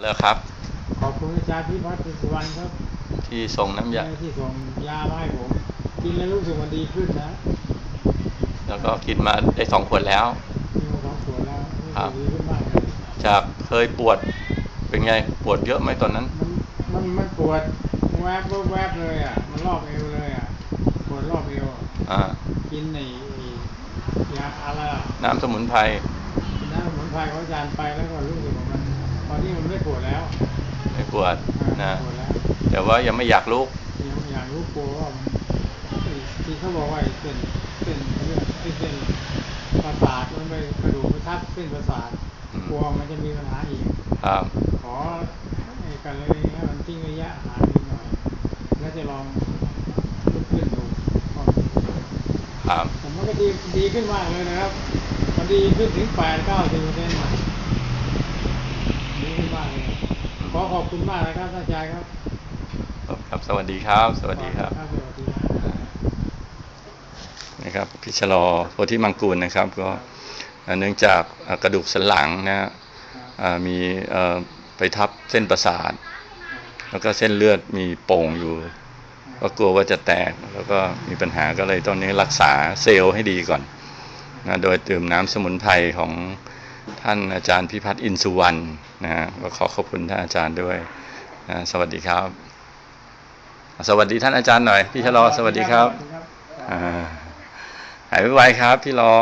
แล้วครับ ขอบคุณอาจารย์พิพัฒน์สุวรรณครับ ที่ส่งน้ำยาที่ส่งยามาให้ผม กินแล้วรู้สึกมันดีขึ้นนะ แล้วก็กินมาได้สองขวดแล้วมีมาสองขวดแล้วรู้ครัสึบกดีขึ้นมากเลยจากเคยปวดเป็นไงปวดเยอะไหมตอนนั้น มันมันมันปวดแวบแวบแวบเลยอะมันรอบเอวเลยอะปวดรอบเอวอะอ่ากินในยาอะไรอะน้ำสมุนไพรน้ำสมุนไพรของอาจารย์ไปแล้วก็รู้สึกว่ามั นตอนนี้มันไม่ปวดแล้วไม่ปวดอ่านะไม่ปวดแล้วแต่ว่ายังไม่อยากลุกยังอยากรู้กลัวว่ามันไอ้ที่เขาบอกว่าไอ้เส้นเส้นเรื่องไอ้เส้นประสาทมันไปกระดูกไปทับเส้นประสาทอืมกลัวมันจะมีปัญหาอีกครับขอไอ้กันเลยให้มันทิ้งระยะห่างนิดหน่อย แล้วจะลองลุกขึ้นดูก่อนครับผมว่าก็ดีดีขึ้นมากเลยนะครับมันดีขึ้นถึงแปดเก้าสิบเปอร์เซ็นต์ ดีขึ้นมากเลยขอขอบคุณมากนะครับท่านอาจารย์ครับครับสวัสดีครับสวัสดีครับ สวัสดีครับนะครับพิชลอโพธิมังกูลนะครับ ก็เนื่องจากกระดูกสันหลังนะฮะมีไปทับเส้นประสาท แล้วก็เส้นเลือดมีโป่งอยู่ ก็กลัวว่าจะแตกแล้วก็มีปัญหาก็เลยตอนนี้รักษาเซลล์ให้ดีก่อนนะโดยดื่มน้ำสมุนไพรของ ท่านอาจารย์พิพัฒน์อินสุวรรณนะฮะก็ขอขอบคุณท่านอาจารย์ด้วยนะสวัสดีครับ สวัสดีท่านอาจารย์หน่อย พี่ชะลอสวัสดีครับอ่าหายไวๆครับ พี่รอ